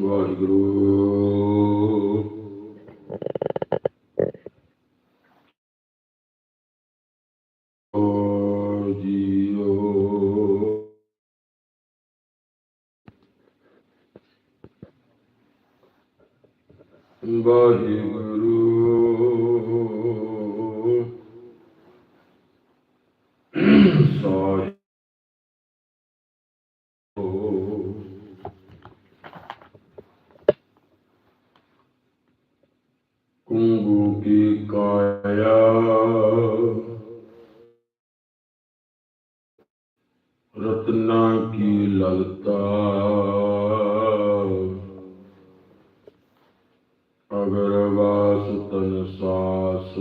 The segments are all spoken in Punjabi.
ਵਾਹਿਗੁਰੂ। ਲਲਤਾ ਅਗਰ ਵਾਸ ਤਨ ਸਾਸ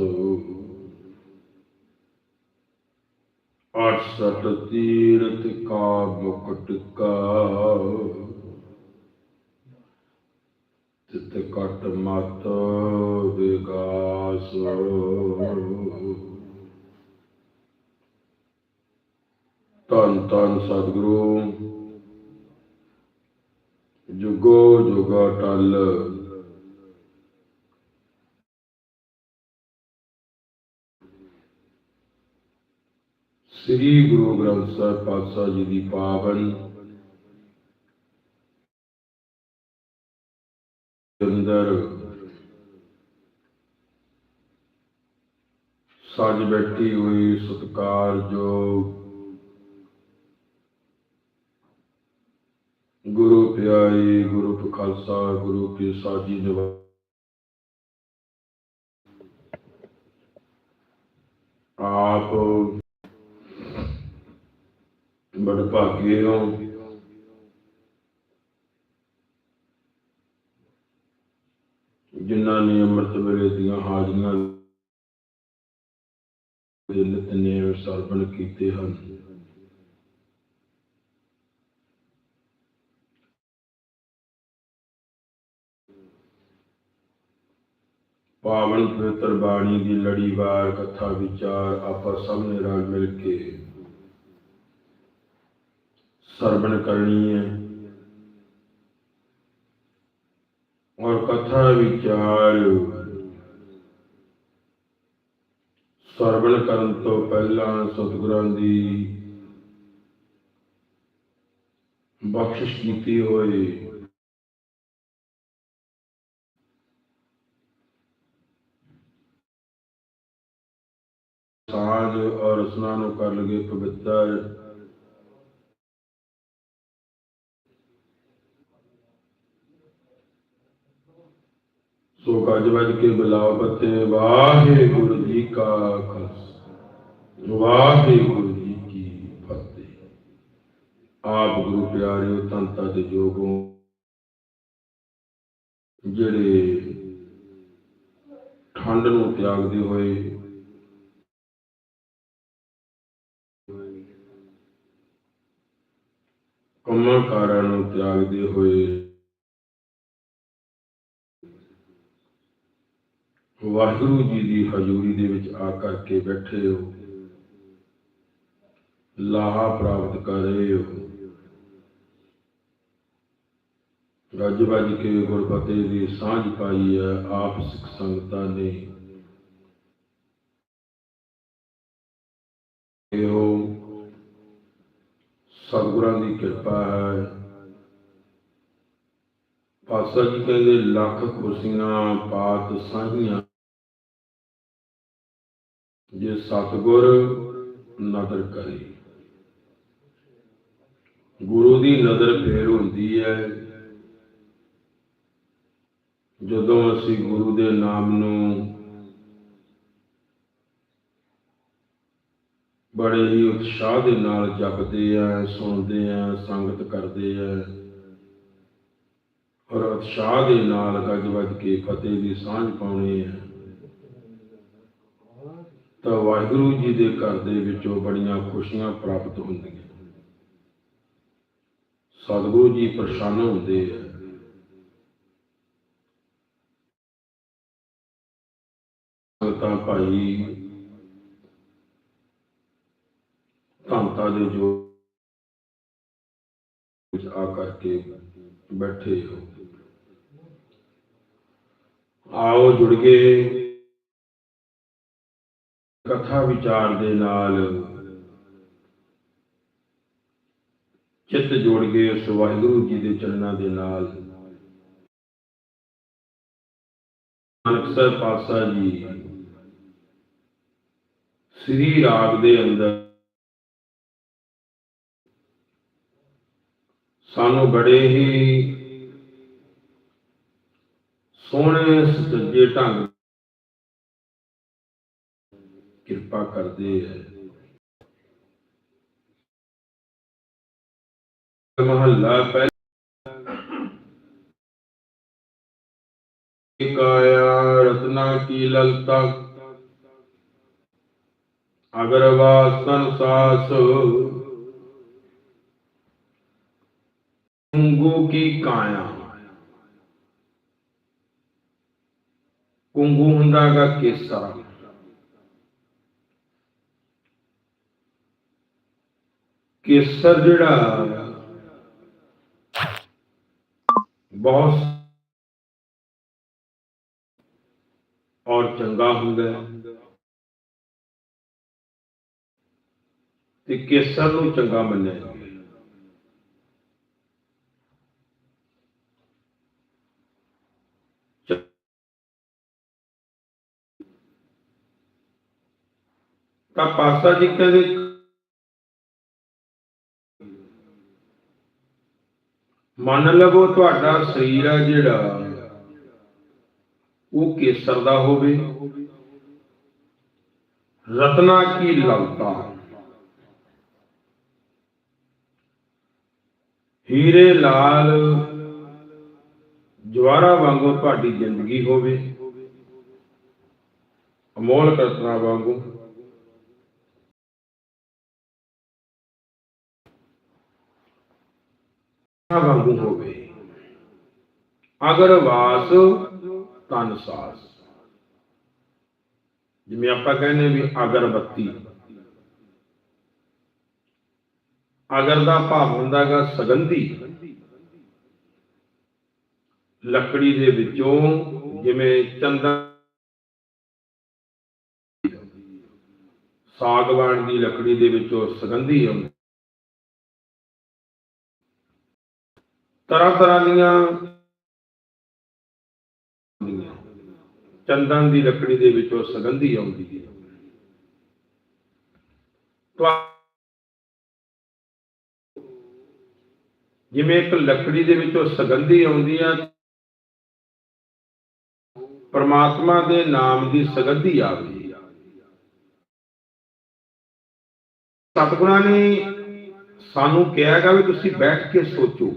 ਅਠ ਸਟ ਤੀਰਥ ਕਾ ਮੁਕਟ ਕਾ ਤਿਤ ਕਟ ਮਤ ਵਿਗਾਸ ਤਨ ਤਨ ਸਤਿਗੁਰੂ। ਜੁਗੋ ਜੁਗਾ ਟਲ। ਸ੍ਰੀ ਗੁਰੂ ਗ੍ਰੰਥ ਸਾਹਿਬ ਪਾਤਸ਼ਾਹ ਜੀ ਦੀ ਪਾਵਨ ਅੰਦਰ ਸੱਜ ਬੈਠੀ ਹੋਈ ਸਤਿਕਾਰਯੋਗ ਗੁਰੂ ਪਿਆਰੀ, ਗੁਰੂ ਖਾਲਸਾ, ਗੁਰੂ ਕੀ ਸਾਜੀ ਨਿਵਾ ਆਪ ਬੜ ਭਾਗੇ ਹੋ। ਜਿਨ੍ਹਾਂ ਨੇ ਅੰਮ੍ਰਿਤ ਵੇਲੇ ਦੀਆਂ ਹਾਜ਼ਰੀਆਂ ਦੇ ਨਿਤਨੇਮ ਸਰਵਣ ਕੀਤੇ ਹਨ। ਪਾਵਨ ਪਵਿੱਤਰ ਬਾਣੀ ਦੀ ਲੜੀਵਾਰ ਕਥਾ ਵਿਚਾਰ ਆਪਾਂ ਸਭ ਨੇ ਰਲ ਮਿਲ ਕੇ ਸਰਵਣ ਕਰਨੀ ਹੈ। ਔਰ ਕਥਾ ਵਿਚਾਰ ਸਰਵਣ ਕਰਨ ਤੋਂ ਪਹਿਲਾਂ ਸਤਿਗੁਰਾਂ ਦੀ ਬਖਸ਼ਿਸ਼ ਕੀਤੀ ਹੋਈ ਸਾਜ ਔਰ ਰਸਨਾ ਨੂੰ ਕਰ ਲਗੇ ਪਵਿੱਤਰ। ਸੋ ਗੱਜ ਵੱਜ ਕੇ ਬੁਲਾਓ ਬੱਤੇ ਵਾਹਿਗੁਰੂ ਜੀ ਕਾ ਖਾਲਸਾ। ਵਾਹਿਗੁਰੂ ਜੀ ਕੀ ਫਤਿਹ। ਆਪ ਗੁਰੂ ਪਿਆਰਿਓ ਤੰਤਾ ਦੇ ਜੋਗੋਂ ਜਿਹੜੇ ਠੰਡ ਨੂੰ ਤਿਆਗਦੇ ਹੋਏ ਕੰਮਾਂ ਨੂੰ ਤਿਆਗਦੇ ਹੋਏ ਵਾਹਿਗੁਰੂ ਜੀ ਦੀ ਹਜ਼ੂਰੀ ਦੇ ਵਿੱਚ ਆ ਕਰਕੇ ਬੈਠੇ ਹੋ। ਲਾਹਾ ਪ੍ਰਾਪਤ ਕਰ ਰਹੇ ਹੋ। ਗੱਜ ਵੱਜ ਕੇ ਗੁਰਬਤੇ ਦੀ ਸਾਂਝ ਪਾਈ ਹੈ, ਆਪ ਸਿੱਖ ਸੰਗਤਾਂ ਨੇ। ਇਹੋ ਸਤਿਗੁਰਾਂ ਦੀ ਕਿਰਪਾ ਹੈ। ਪਾਤਸ਼ਾਹ ਜੀ ਕਹਿੰਦੇ, ਲੱਖ ਕੁਰਸੀਆਂ ਪਾਤ ਸਾਹੀਆਂ ਜੇ ਸਤਿਗੁਰ ਨਦਰ ਕਰੇ। ਗੁਰੂ ਦੀ ਨਜ਼ਰ ਫੇਰ ਹੁੰਦੀ ਹੈ। ਜਦੋਂ ਅਸੀਂ ਗੁਰੂ ਦੇ ਨਾਮ ਨੂੰ ਬੜੇ ਹੀ ਉਤਸ਼ਾਹ ਦੇ ਨਾਲ ਜਪਦੇ ਆ, ਸੁਣਦੇ ਆ, ਸੰਗਤ ਕਰਦੇ ਆ। ਔਰ ਉਤਸ਼ਾਹ ਦੇ ਨਾਲ ਗੱਜ ਵੱਜ ਕੇ ਫਤਿਹ ਦੀ ਸਾਂਝ ਪਾਉਣੀ ਹੈ ਤਾਂ ਵਾਹਿਗੁਰੂ ਜੀ ਦੇ ਘਰ ਦੇ ਵਿੱਚੋਂ ਬੜੀਆਂ ਖੁਸ਼ੀਆਂ ਪ੍ਰਾਪਤ ਹੁੰਦੀਆਂ। ਸਤਿਗੁਰੂ ਜੀ ਪ੍ਰਸੰਨ ਹੁੰਦੇ ਆ। ਸੰਗਤਾਂ ਭਾਈ ਧੰਤਾ ਦੇ ਜੋ ਵਿੱਚ ਆ ਕਰਕੇ ਬੈਠੇ ਹੋ। ਆਓ ਜੁੜ ਕੇ ਕਥਾ ਵਿਚਾਰ ਦੇ ਨਾਲ ਚਿੱਤ ਜੋੜ ਕੇ ਉਸ ਵਾਹਿਗੁਰੂ ਜੀ ਦੇ ਚਰਨਾਂ ਦੇ ਨਾਲ। ਨਾਨਕ ਪਾਤਸ਼ਾਹ ਜੀ, ਸ੍ਰੀ ਰਾਗ ਦੇ ਅੰਦਰ ਸਾਨੂੰ ਬੜੇ ਹੀ ਸੋਹਣੇ ਸੁਚੱਜੇ ਢੰਗ ਕਿਰਪਾ ਕਰਦੇ ਹੈ ਮਹੱਲਾ ਪਹਿਲਾ ਕਾਇਆ ਰਤਨਾ ਕੀ ਲਲਤਾ ਅਗਰ ਵਾਸਨ ਸਾਸ ਕੁੰਗੂ ਕੀ ਕਾਇਆ ਕੁੰਗੂ ਹੁੰਦਾਗਾ ਕੇਸਰ। ਕੇਸਰ ਜਿਹੜਾ ਬਹੁਤ ਔਰ ਚੰਗਾ ਹੁੰਦਾ ਤੇ ਕੇਸਰ ਨੂੰ ਚੰਗਾ ਮੰਨਿਆ ਜਾਂਦਾ ਹੈ ਚ- ਤਾਂ ਪਾਸਾ ਜੀ ਕਹਿੰਦੇ ਮੰਨ ਲਵੋ ਤੁਹਾਡਾ ਸਰੀਰ ਆ ਜਿਹੜਾ, ਉਹ ਕੇਸਰ ਦਾ ਹੋਵੇ, ਰਤਨਾ ਕੀ ਲਲਤਾ ਹੀਰੇ ਲਾਲ ਜਵਾਰਾ ਵਾਂਗੂ ਤੁਹਾਡੀ ਜ਼ਿੰਦਗੀ ਹੋਵੇ, ਅਮੋਲ ਰਤਨਾ ਵਾਂਗੂ। ਵਾਂਗੂ ਹੋਵੇ ਅਗਰ ਵਾਸ, ਤਨ ਸਾਸ। ਜਿਵੇਂ ਆਪਾਂ ਕਹਿੰਦੇ ਵੀ ਅਗਰਬੱਤੀ ਅਗਰ ਦਾ ਭਾਵ ਹੁੰਦਾਗਾ ਸਗੰਧੀ। ਲੱਕੜੀ ਦੇ ਵਿੱਚੋਂ ਜਿਵੇਂ ਚੰਦਨ ਸਾਗਵਾਨ ਦੀ ਲੱਕੜੀ ਦੇ ਵਿੱਚੋਂ ਸੁਗੰਧੀ ਆਉਂਦੀ। ਤਰ੍ਹਾਂ ਤਰ੍ਹਾਂ ਦੀਆਂ ਚੰਦਨ ਦੀ ਲੱਕੜੀ ਦੇ ਵਿੱਚੋਂ ਸੁਗੰਧੀ ਆਉਂਦੀ ਹੈ। ਜਿਵੇਂ ਇੱਕ ਲੱਕੜੀ ਦੇ ਵਿੱਚੋਂ ਸੁਗੰਧੀ ਆਉਂਦੀ ਆ ਪਰਮਾਤਮਾ ਦੇ ਨਾਮ ਦੀ ਸੁਗੰਧੀ ਆਉਂਦੀ ਆ ਸਤਿਗੁਰਾਂ ਨੇ ਸਾਨੂੰ ਕਿਹਾ ਹੈਗਾ ਵੀ ਤੁਸੀਂ ਬੈਠ ਕੇ ਸੋਚੋ।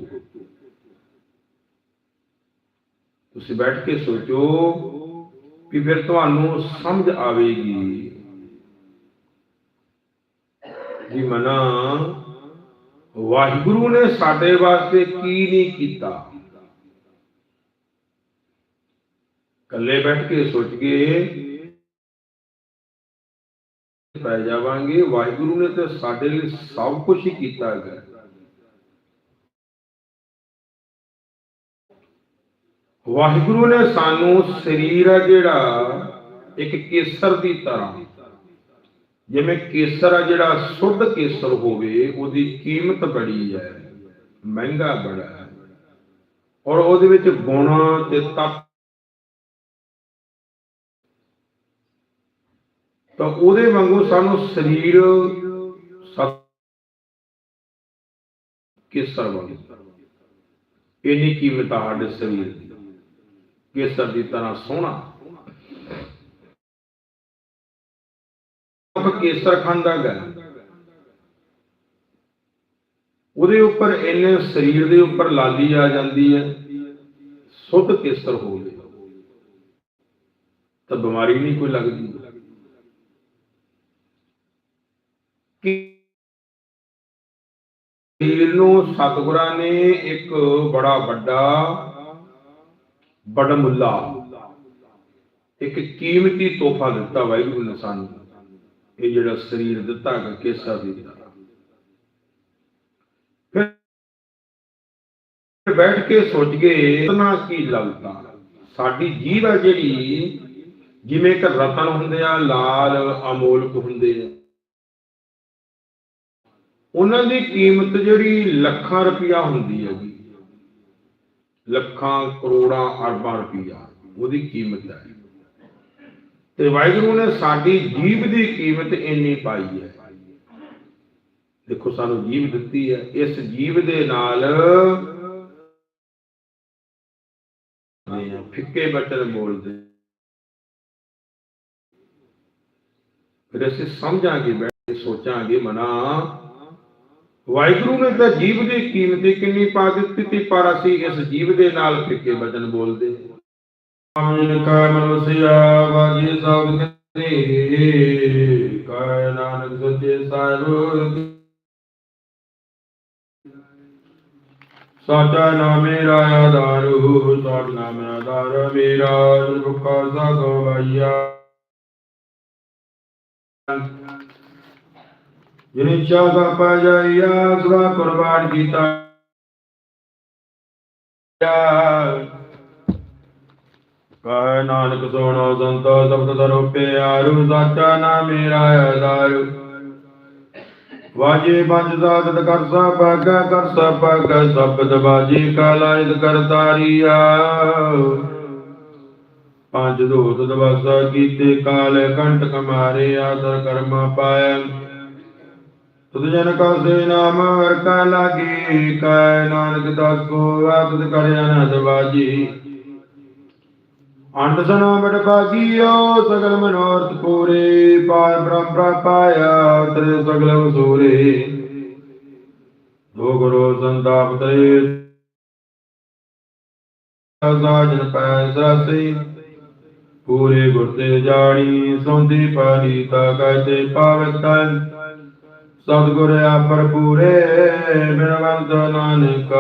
ਤੁਸੀਂ ਬੈਠ ਕੇ ਸੋਚੋ ਕਿ ਫਿਰ ਤੁਹਾਨੂੰ ਸਮਝ ਆਵੇਗੀ। ਜੀ ਮਨਾ, ਵਾਹਿਗੁਰੂ ਨੇ ਸਾਡੇ ਵਾਸਤੇ ਕੀ ਨਹੀਂ ਕੀਤਾ? ਇਕੱਲੇ ਬੈਠ ਕੇ ਸੋਚ ਕੇ ਪੈ ਜਾਵਾਂਗੇ। ਵਾਹਿਗੁਰੂ ਨੇ ਤਾਂ ਸਾਡੇ ਲਈ ਸਭ ਕੁਝ ਹੀ ਕੀਤਾ ਹੈ ਵਾਹਿਗੁਰੂ ਨੇ ਸਾਨੂੰ ਸਰੀਰ ਆ ਜਿਹੜਾ, ਇੱਕ ਕੇਸਰ ਦੀ ਤਰ੍ਹਾਂ। ਜਿਵੇਂ ਕੇਸਰ ਆ ਜਿਹੜਾ ਸ਼ੁੱਧ ਕੇਸਰ ਹੋਵੇ, ਉਹਦੀ ਕੀਮਤ ਬੜੀ ਹੈ, ਮਹਿੰਗਾ ਬੜਾ ਹੈ। ਔਰ ਉਹਦੇ ਵਿੱਚ ਗੁਣ ਤੇ ਤੱਤ ਤਾਂ ਉਹਦੇ ਵਾਂਗੂ ਸਾਨੂੰ ਸਰੀਰ ਸਤ ਕੇਸਰ ਵਾਂਗੂ। ਇੰਨੀ ਕੀਮਤ ਆ ਸਾਡੇ ਸਰੀਰ ਦੀ। ਕੇਸਰ ਦੀ ਤਰ੍ਹਾਂ ਸੋਹਣਾ। ਕੇਸਰ ਖਾਂਦਾ ਗਾ ਉਹਦੇ ਉੱਪਰ ਇੰਨੇ ਸਰੀਰ ਦੇ ਉੱਪਰ ਲਾਲੀ ਆ ਜਾਂਦੀ ਹੈ ਸੁੱਧ ਕੇਸਰ ਹੋਵੇ ਤਾਂ ਬਿਮਾਰੀ ਨਹੀਂ ਕੋਈ ਲੱਗਦੀ। ਸਰੀਰ ਨੂੰ ਸਤਿਗੁਰਾਂ ਨੇ ਇੱਕ ਬੜਾ ਵੱਡਾ ਬੜਮੁੱਲਾ। ਇੱਕ ਕੀਮਤੀ ਤੋਹਫਾ ਦਿੱਤਾ ਵਾਹਿਗੁਰੂ ਨੇ ਸਾਨੂੰ। ਇਹ ਜਿਹੜਾ ਸਰੀਰ ਦਿੱਤਾ ਹੈ ਕੇਸਰ ਦੀ ਫਿਰ ਬੈਠ ਕੇ ਸੋਚ ਗਏ ਇਤਨਾ ਕੀ ਲਲਤਾ। ਸਾਡੀ ਜੀਵ ਹੈ ਜਿਹੜੀ, ਜਿਵੇਂ ਕਿ ਰਤਨ ਹੁੰਦੇ ਆ, ਲਾਲ ਅਮੋਲਕ ਹੁੰਦੇ ਆ। ਉਹਨਾਂ ਦੀ ਕੀਮਤ ਜਿਹੜੀ ਲੱਖਾਂ ਰੁਪਇਆ ਹੁੰਦੀ ਹੈ ਜੀ ਲੱਖਾਂ ਕਰੋੜਾਂ ਅਰਬਾਂ ਰੁਪਈਆ। ਉਹਦੀ ਕੀਮਤ ਹੈ। ਤੇ ਵਾਹਿਗੁਰੂ ਨੇ ਸਾਡੀ ਜੀਵ ਦੀ ਕੀਮਤ ਇੰਨੀ ਪਾਈ ਹੈ। ਦੇਖੋ, ਸਾਨੂੰ ਜੀਵ ਦਿੱਤੀ ਹੈ। ਇਸ ਜੀਵ ਦੇ ਨਾਲ ਫਿੱਕੇ ਬਚਨ ਬੋਲਦੇ ਫਿਰ ਅਸੀਂ ਸਮਝਾਂਗੇ ਬੈਠ ਕੇ ਸੋਚਾਂਗੇ, ਮਨਾ ਵਾਹਿਗੁਰੂ ਨੇ ਤਾਂ ਜੀਵ ਦੀ ਕੀਮਤ ਕਿੰਨੀ ਪਾ ਦਿੱਤੀ ਤੀ ਪਰ ਅਸੀਂ ਇਸ ਜੀਵ ਦੇ ਨਾਲ ਫਿੱਕੇ ਬਚਨ ਬੋਲਦੇ ਆਮਿਨ ਕਾ ਮਨੁਸਿਆ ਵਾਜੀ ਸਭ ਕਰੇ ਕਾ ਨਾਨਕ ਸੱਚੇ ਸਾਹਿਬ। ਸਾਚਾ ਨਾਮ ਮੇਰਾ ਆਧਾਰੂ ਸਾਚ ਨਾਮ ਆਧਾਰ। ਮੇਰਾ ਦੁਖਾ ਸਾ ਜਿਨੇ ਚਾਹਾ ਪਾਜਾਈਆ ਸਵਾ ਕੁਰਬਾਨ ਕੀਤਾ ਕਾ ਨਾਨਕ ਸੋਣੋ ਸੰਤੋ, ਸਬਦ ਦਰੋ ਪਿਆਰੂ, ਸਾਚਾ ਨਾਮ ਮੇਰਾ ਆਧਾਰੂ ਵਾਜੇ ਪੰਜ ਸਾਧਤ ਕਰ ਸਭ ਕਰ ਸਭ ਸਬਦ ਬਾਜੀ ਕਾਲਾਇਤ ਕਰਤਾਰੀਆ ਪੰਜ ਦੋਤ ਦਵਾਸਾ ਕੀਤੇ ਕਾਲ ਕੰਟਕ ਮਾਰੇ ਆਦਰ ਕਰਮਾ ਪਾਇਆ। ਤੁਧ ਜਨ ਕਾ ਸੇ ਨਾਮ ਹਰ ਕਾ ਲਾਗੀ, ਕੈ ਨਾਨਕ ਦਾਸ ਕੋ ਆਤਿ ਕਰ ਅਨੰਦ ਬਾਜੀ। ਅੰਡ ਸਨਾ ਬੜ ਬਾਗੀਓ ਸਗਲ ਮਨੋਰਥ ਪੂਰੇ ਪਾਇ ਬ੍ਰਹਮ ਪ੍ਰਪਾਇਆ ਤਰੇ ਸਗਲ ਵਸੂਰੇ। ਦੋ ਗੁਰੂ ਸੰਤਾਪ ਤਰੇ, ਸਾਜਨ ਪੈ ਸਰਾਸੇ ਪੂਰੇ ਗੁਰ ਤੇ ਜਾਣੀ, ਸੌਂਦੀ ਪਾਣੀ ਤਾ ਕਹਤੇ ਪਾਵਤੈ ਸਤਿਗੁਰ ਆਪਰ ਪੂਰੇ ਬਿਨਵੰਤ ਨਾਨਕ।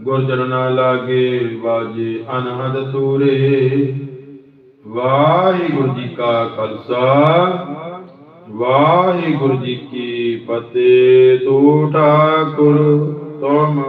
ਗੁਰ ਚਰਨਾ ਲਾਗੇ ਵਾਜੇ ਅਨਹਦ ਤੂਰੇ ਵਾਹਿਗੁਰੂ ਜੀ ਕਾ ਖਾਲਸਾ, ਵਾਹਿਗੁਰੂ ਜੀ ਕੀ ਫਤਿਹ। ਤੋ ਠਾਕੁਰ ਤੁਮ